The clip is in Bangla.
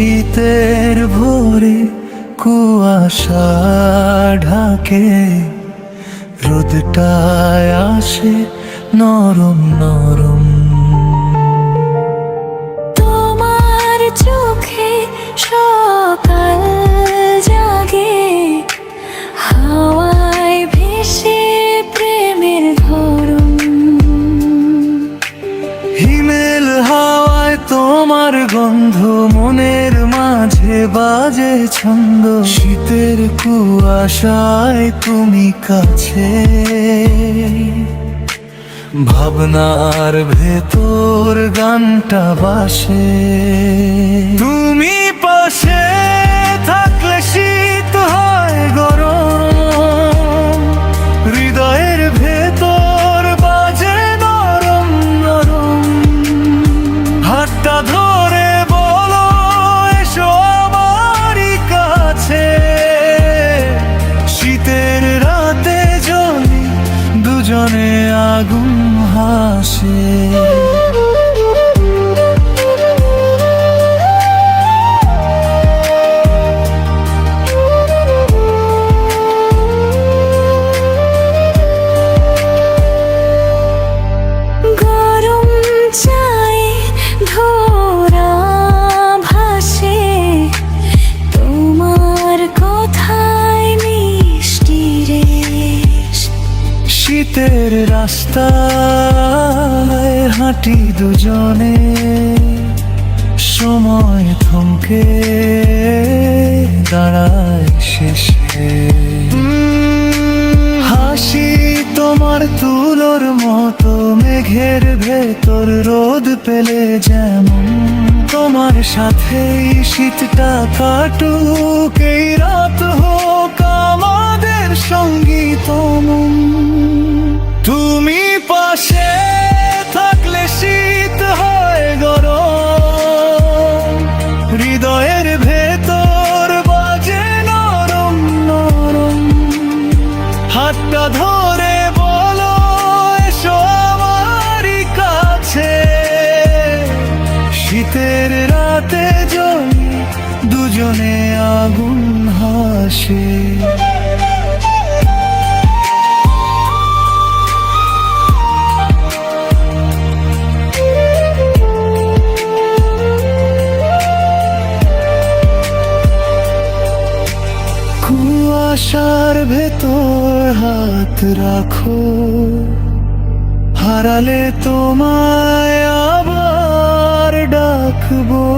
শীতের ভোরে কুয়াশা ঢাকে রোদটায় আসে নরম নরম তোমার গন্ধ মনের মাঝে বাজে ছন্দ। শীতের কুয়াশায় তুমি কাছে। ভাবনার ভেতর গানটা বাসে। তুমি পাশে থাকলে শীত হয় গরম। হাতটা ধরে বলো এসো আমারই কাছে। শীতের রাতে জলি দুজনে আগুন হাসে। শীতের রাস্তায় হাঁটি দুজনে, সময় থমকে দাঁড়ায় শেষে। হাসি তোমার তুলোর মতো, মেঘের ভেতর রোদ পেলে যেমন। তোমার সাথেই শীতটা কাটুক শীতের রাতে জমি দুজনে আগুন হাসে। কুয়াশার ভেতর হাত রাখো হারালে তোমায় আবার ডাকবো